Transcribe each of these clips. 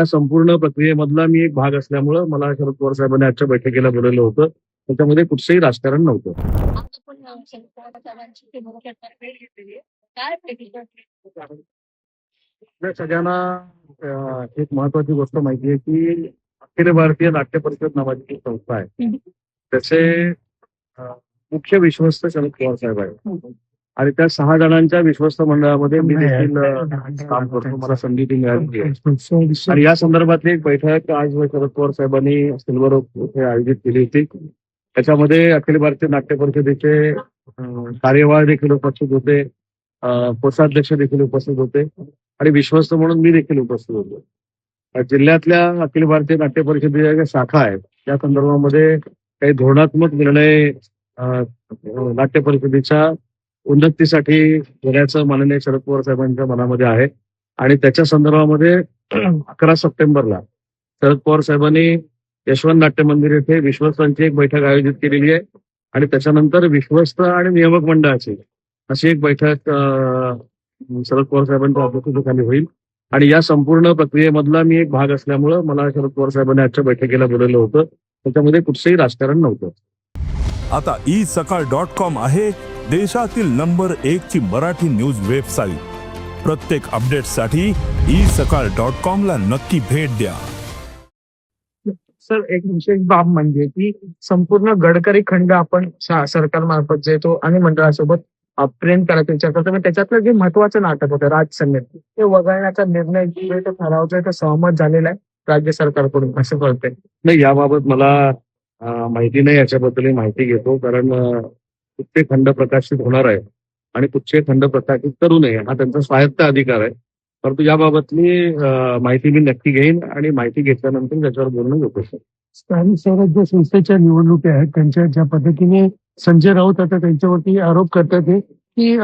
या संपूर्ण प्रक्रियेमधला मी एक भाग असल्यामुळं मला शरद पवार साहेबांनी आजच्या बैठकीला बोलवलं होतं. त्याच्यामध्ये कुठचंही राजकारण नव्हतं. आपल्या सगळ्यांना एक महत्वाची गोष्ट माहिती आहे की अखिल भारतीय नाट्य परिषद नावाची संस्था आहे. त्याचे मुख्य विश्वस्त शरद पवार साहेब आहेत. आणि त्या सहा जणांच्या विश्वस्त मंडळामध्ये मी देखील काम करतो. मला संधी मिळाली आहे. आणि या संदर्भातली एक बैठक आज शरद पवार साहेबांनी सिल्वर येथे आयोजित केली होती. त्याच्यामध्ये अखिल भारतीय नाट्य परिषदेचे कार्यवाह देखील उपस्थित होते. कोषाध्यक्ष देखील उपस्थित होते. आणि विश्वस्त म्हणून मी देखील उपस्थित होतो. जिल्ह्यातल्या अखिल भारतीय नाट्य परिषदेच्या ज्या शाखा आहेत त्या संदर्भामध्ये काही धोरणात्मक निर्णय नाट्य परिषदेच्या उन्नतीसाठी घेण्याचं माननीय शरद पवार साहेबांच्या मनामध्ये आहे. आणि त्याच्या संदर्भामध्ये अकरा सप्टेंबरला शरद पवार साहेबांनी यशवंत नाट्य मंदिर येथे विश्वस्तांची एक बैठक आयोजित केलेली आहे. आणि त्याच्यानंतर विश्वस्त आणि नियामक मंडळाची अशी एक बैठक शरद पवार साहेबांच्या अध्यक्षतेखाली होईल. आणि या संपूर्ण प्रक्रियेमधला मी एक भाग असल्यामुळं मला शरद पवार साहेबांनी आजच्या बैठकीला बोलवलं होतं. त्याच्यामध्ये कुठचंही राजकारण नव्हतं. आता ई सकाळ डॉट कॉम आहे. देशातील नंबर एक ची मराठी न्यूज वेबसाईट. प्रत्येक अपडेटसाठी ई सकाळ डॉट कॉम ला नक्की भेट द्या. सर एक विशेष बाब म्हणजे की संपूर्ण गडकरी खंड आपण शा- सरकारमार्फत जे तो आणि मंडळासोबत प्रेम करायचा विचार करतो. त्याच्यातलं जे महत्वाचं नाटक होतं राजसंगीत ते वगळण्याचा निर्णय जो आहे तो ठरावचा आहे तो सहमत झालेला आहे राज्य सरकारकडून. असं कळतंय. नाही याबाबत मला माहिती नाही याच्याबद्दल माहिती घेतो. कारण कुठचे खंड प्रकाशित होणार आहे. आणि कुठचे खंड प्रकाशित करू नये हा त्यांचा स्वायत्त अधिकार आहे. परंतु याबाबतली माहिती मी नक्की घेईन आणि माहिती घेतल्यानंतर त्याच्यावर बोलणं सर स्थानिक स्वराज्य संस्थेच्या निवडणुका आहेत. त्यांच्या ज्या पद्धतीने संजय राऊत आता त्यांच्यावरती आरोप करतात हे की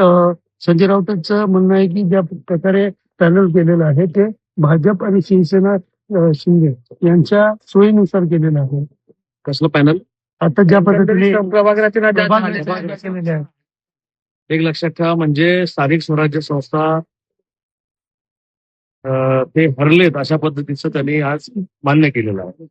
संजय राऊतांचं म्हणणं आहे की ज्या प्रकारे पॅनल केलेलं आहे ते भाजप आणि शिवसेना शिंदे यांच्या सोयीनुसार केलेलं आहे. कसलं पॅनल? आता ज्या पद्धतीने प्रभाग रचना प्रभाग आहेत. एक लक्षात ठेवा म्हणजे स्थानिक स्वराज्य संस्था अं, ते हरलेत अशा पद्धतीचं त्यांनी आज मान्य केलेलं आहे